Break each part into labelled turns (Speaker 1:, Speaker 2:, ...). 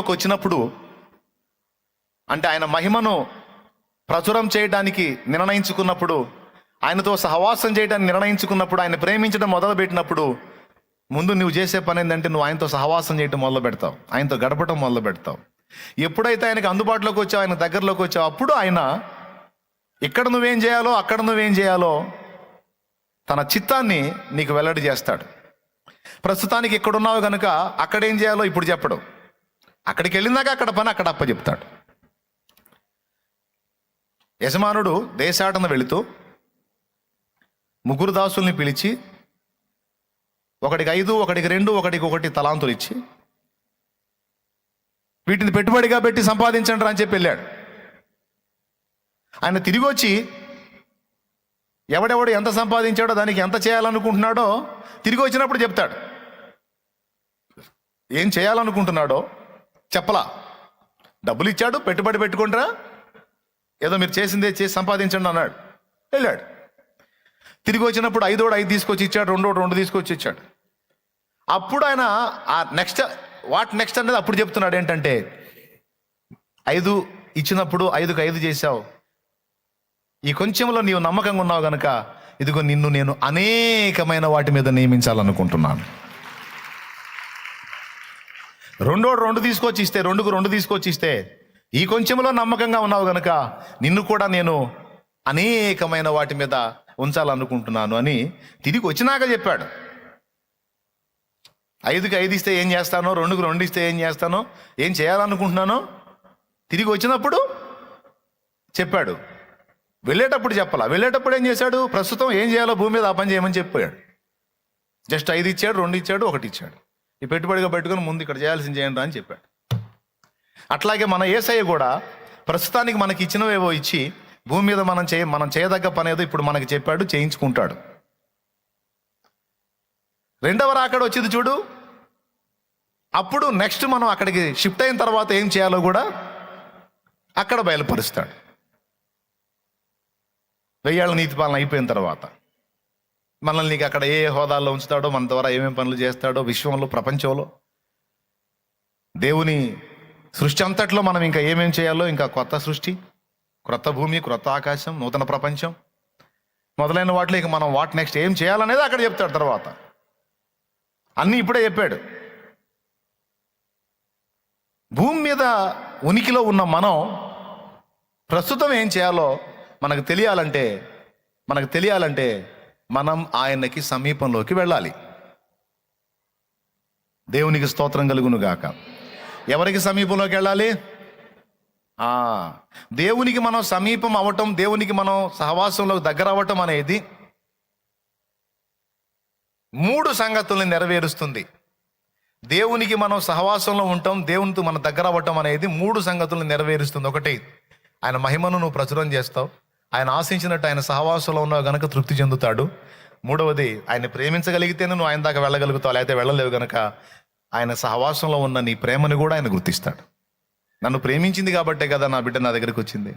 Speaker 1: వచ్చినప్పుడు అంటే ఆయన మహిమను ప్రచురం చేయడానికి నిర్ణయించుకున్నప్పుడు ఆయనతో సహవాసం చేయడానికి నిర్ణయించుకున్నప్పుడు ఆయన ప్రేమించడం మొదలుపెట్టినప్పుడు ముందు నువ్వు చేసే పని ఏంటంటే నువ్వు ఆయనతో సహవాసం చేయడం మొదలు పెడతావు. ఆయనతో గడపడం మొదలు పెడతావు. ఎప్పుడైతే ఆయనకు అందుబాటులోకి వచ్చావు ఆయన దగ్గరలోకి వచ్చావు అప్పుడు ఆయన ఇక్కడ నువ్వేం చేయాలో అక్కడ నువ్వేం చేయాలో తన చిత్తాన్ని నీకు వెల్లడి చేస్తాడు. ప్రస్తుతానికి ఎక్కడున్నావు కనుక అక్కడ ఏం చేయాలో ఇప్పుడు చెప్పడం. అక్కడికి వెళ్ళినాక అక్కడ పని అక్కడ అప్ప చెప్తాడు. యజమానుడు దేశాటన వెళుతూ ముగ్గురు దాసుల్ని పిలిచి ఒకడికి ఐదు ఒకటికి రెండు ఒకటికి ఒకటి తలాంతులు ఇచ్చి వీటిని పెట్టుబడిగా పెట్టి సంపాదించండి రా అని చెప్పి వెళ్ళాడు. ఆయన తిరిగి వచ్చి ఎవడెవడు ఎంత సంపాదించాడో దానికి ఎంత చేయాలనుకుంటున్నాడో తిరిగి వచ్చినప్పుడు చెప్తాడు. ఏం చేయాలనుకుంటున్నాడో చెప్పలా. డబ్బులు ఇచ్చాడు పెట్టుబడి పెట్టుకుంటారా. ఏదో మీరు చేసిందే చేసి సంపాదించండి అన్నాడు. వెళ్ళాడు. తిరిగి వచ్చినప్పుడు ఐదోడు ఐదు తీసుకొచ్చి ఇచ్చాడు రెండోడు రెండు తీసుకొచ్చి ఇచ్చాడు. అప్పుడు ఆయన ఆ నెక్స్ట్ వాట్ నెక్స్ట్ అనేది అప్పుడు చెప్తున్నాడు ఏంటంటే ఐదు ఇచ్చినప్పుడు ఐదుకు ఐదు చేశావు. ఈ కొంచెంలో నీవు నమ్మకంగా ఉన్నావు కనుక ఇదిగో నిన్ను నేను అనేకమైన వాటి మీద నియమించాలనుకుంటున్నాను. రెండోడు రెండు తీసుకొచ్చి ఇస్తే రెండుకు రెండు తీసుకొచ్చి ఇస్తే ఈ కొంచెంలో నమ్మకంగా ఉన్నావు గనక నిన్ను కూడా నేను అనేకమైన వాటి మీద ఉంచాలనుకుంటున్నాను అని తిరిగి వచ్చినాక చెప్పాడు. ఐదుకి ఐదు ఇస్తే ఏం చేస్తానో రెండుకు రెండు ఇస్తే ఏం చేస్తానో ఏం చేయాలనుకుంటున్నానో తిరిగి వచ్చినప్పుడు చెప్పాడు. వెళ్ళేటప్పుడు చెప్పాల? వెళ్ళేటప్పుడు ఏం చేశాడు? ప్రస్తుతం ఏం చేయాలో భూమి మీద ఆ పని చేయమని చెప్పాడు. జస్ట్ ఐదు ఇచ్చాడు రెండు ఇచ్చాడు ఒకటి ఇచ్చాడు. ఈ పెట్టుబడిగా పెట్టుకుని ముందు ఇక్కడ చేయాల్సింది చేయండి అని చెప్పాడు. అట్లాగే మన ఏసయ్య కూడా ప్రస్తుతానికి మనకి ఇచ్చినవేవో ఇచ్చి భూమి మీద మనం చేయ మనం చేయదగ్గ పని ఏదో ఇప్పుడు మనకి చెప్పాడు చేయించుకుంటాడు. రెండవ రాకడ వచ్చింది చూడు. అప్పుడు నెక్స్ట్ మనం అక్కడికి షిఫ్ట్ అయిన తర్వాత ఏం చేయాలో కూడా అక్కడ బయలుపరుస్తాడు. వెయ్యాళ్ళ నీతి పాలన అయిపోయిన తర్వాత. మనల్ని నీకు అక్కడ ఏ హోదాల్లో ఉంచుతాడో మన ద్వారా ఏమేమి పనులు చేస్తాడో విశ్వంలో ప్రపంచంలో. దేవుని సృష్టి అంతట్లో మనం ఇంకా ఏమేం చేయాలో ఇంకా కొత్త సృష్టి క్రొత్త భూమి క్రొత్త ఆకాశం నూతన ప్రపంచం. మొదలైన వాటిలో ఇక మనం వాట్ నెక్స్ట్ ఏం చేయాలనేది అక్కడ చెప్తాడు తర్వాత. అన్నీ ఇప్పుడే చెప్పాడు. భూమి మీద ఉనికిలో ఉన్న మనం ప్రస్తుతం ఏం చేయాలో మనకు తెలియాలంటే మనకు తెలియాలంటే మనం ఆయనకి సమీపంలోకి వెళ్ళాలి. దేవునికి స్తోత్రం కలుగును గాక. ఎవరికి సమీపంలోకి వెళ్ళాలి? దేవునికి మనం సమీపం అవ్వటం దేవునికి మనం సహవాసంలో దగ్గర అవ్వటం అనేది మూడు సంగతుల్ని నెరవేరుస్తుంది. దేవునికి మనం సహవాసంలో ఉంటాం దేవునితో మన దగ్గర అవ్వటం అనేది మూడు సంగతులను నెరవేరుస్తుంది. ఒకటి ఆయన మహిమను నువ్వు ప్రచురం చేస్తావు. ఆయన ఆశించినట్టు ఆయన సహవాసంలో ఉన్నావు గనక తృప్తి చెందుతాడు. మూడవది ఆయన ప్రేమించగలిగితేనే నువ్వు ఆయన దాకా వెళ్ళగలుగుతావు. లేకపోతే వెళ్ళలేవు గనక ఆయన సహవాసంలో ఉన్న నీ ప్రేమను కూడా ఆయన గుర్తిస్తాడు. నన్ను ప్రేమించింది కాబట్టే కదా నా బిడ్డ నా దగ్గరికి వచ్చింది.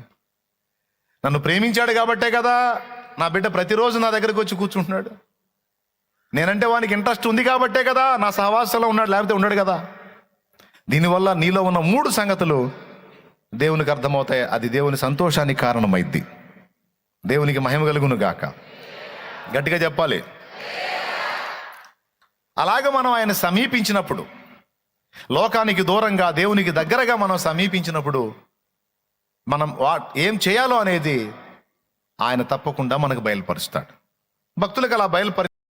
Speaker 1: నన్ను ప్రేమించాడు కాబట్టే కదా నా బిడ్డ ప్రతిరోజు నా దగ్గరికి వచ్చి కూర్చుంటున్నాడు. నేనంటే వానికి ఇంట్రెస్ట్ ఉంది కాబట్టే కదా నా సహవాసంలో ఉన్నాడు లేకపోతే ఉన్నాడు కదా. దీనివల్ల నీలో ఉన్న మూడు సంగతులు దేవునికి అర్థమవుతాయి. అది దేవుని సంతోషానికి కారణమైద్ది. దేవునికి మహిమ కలుగును గాక. గట్టిగా చెప్పాలి. అలాగ మనం ఆయన సమీపించినప్పుడు లోకానికి దూరంగా దేవునికి దగ్గరగా మనం సమీపించినప్పుడు మనం వా ఏం చేయాలో అనేది ఆయన తప్పకుండా మనకు బయలుపరుస్తాడు. భక్తులకు అలా బయలుపరి